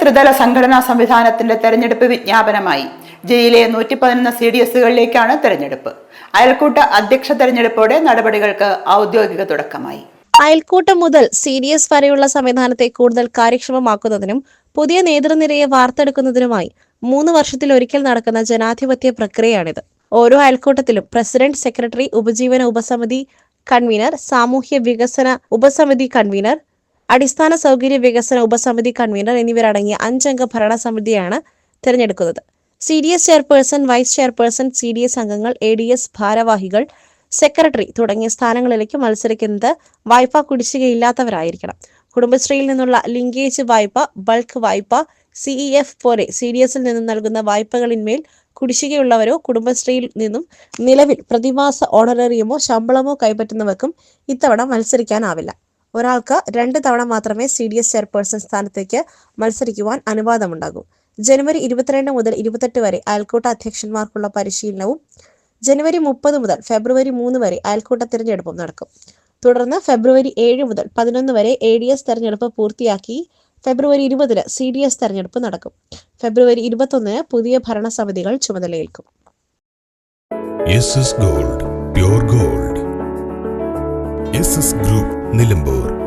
ത്രിതല സംഘടനാ സംവിധാനത്തിന്റെ തെരഞ്ഞെടുപ്പ് വിജ്ഞാപനമായി. ജില്ലയിലെ നൂറ്റി പതിനൊന്ന് സി ഡി എസുകളിലേക്കാണ് തെരഞ്ഞെടുപ്പ്. അയൽക്കൂട്ട അധ്യക്ഷ തെരഞ്ഞെടുപ്പോടെ നടപടികൾക്ക് ഔദ്യോഗിക തുടക്കമായി. അയൽക്കൂട്ടം മുതൽ സി ഡി എസ് വരെയുള്ള സംവിധാനത്തെ കൂടുതൽ കാര്യക്ഷമമാക്കുന്നതിനും പുതിയ നേതൃനിരയെ വാർത്തെടുക്കുന്നതിനുമായി മൂന്ന് വർഷത്തിലൊരിക്കൽ നടക്കുന്ന ജനാധിപത്യ പ്രക്രിയയാണിത്. ഓരോ അയൽക്കൂട്ടത്തിലും പ്രസിഡന്റ് സെക്രട്ടറി ഉപജീവന ഉപസമിതി കൺവീനർ സാമൂഹ്യ വികസന ഉപസമിതി കൺവീനർ അടിസ്ഥാന സൗകര്യ വികസന ഉപസമിതി കൺവീനർ എന്നിവരടങ്ങിയ അഞ്ചംഗ ഭരണസമിതിയാണ് തിരഞ്ഞെടുക്കുന്നത്. C D S chairperson vice chairperson C D S അംഗങ്ങൾ എ ഡി എസ് ഭാരവാഹികൾ സെക്രട്ടറി തുടങ്ങിയ സ്ഥാനങ്ങളിലേക്ക് മത്സരിക്കുന്നത് വായ്പ കുടിശ്ശികയില്ലാത്തവരായിരിക്കണം. കുടുംബശ്രീയിൽ നിന്നുള്ള ലിങ്കേജ് വായ്പ ബൾക്ക് വായ്പ സിഇ എഫ് പോലെ സി ഡി എസിൽ നിന്നും നൽകുന്ന വായ്പകളിന്മേൽ കുടിശ്ശികയുള്ളവരോ കുടുംബശ്രീയിൽ നിന്നും നിലവിൽ പ്രതിമാസ ഓണറേറിയമോ ശമ്പളമോ കൈപ്പറ്റുന്നവർക്കും ഇത്തവണ മത്സരിക്കാനാവില്ല. ഒരാൾക്ക് രണ്ട് തവണ മാത്രമേ സി ഡി എസ് ചെയർപേഴ്സൺ സ്ഥാനത്തേക്ക് മത്സരിക്കുവാൻ അനുവാദമുണ്ടാകൂ. ജനുവരി ഇരുപത്തിരണ്ട് മുതൽ ഇരുപത്തെട്ട് വരെ അയൽക്കൂട്ട അധ്യക്ഷന്മാർക്കുള്ള പരിശീലനവും ജനുവരി മുപ്പത് മുതൽ ഫെബ്രുവരി മൂന്ന് വരെ അയൽക്കൂട്ട തിരഞ്ഞെടുപ്പും നടക്കും. തുടർന്ന് ഫെബ്രുവരി ഏഴ് മുതൽ പതിനൊന്ന് വരെ എ ഡി എസ് തെരഞ്ഞെടുപ്പ് പൂർത്തിയാക്കി ഫെബ്രുവരി ഇരുപതിന് സി ഡി എസ് തെരഞ്ഞെടുപ്പ് നടക്കും. ഫെബ്രുവരി ഇരുപത്തൊന്നിന് പുതിയ ഭരണസമിതികൾ ചുമതലയേൽക്കും. Gold gold. ഗ്രൂപ്പ് നിലമ്പൂർ.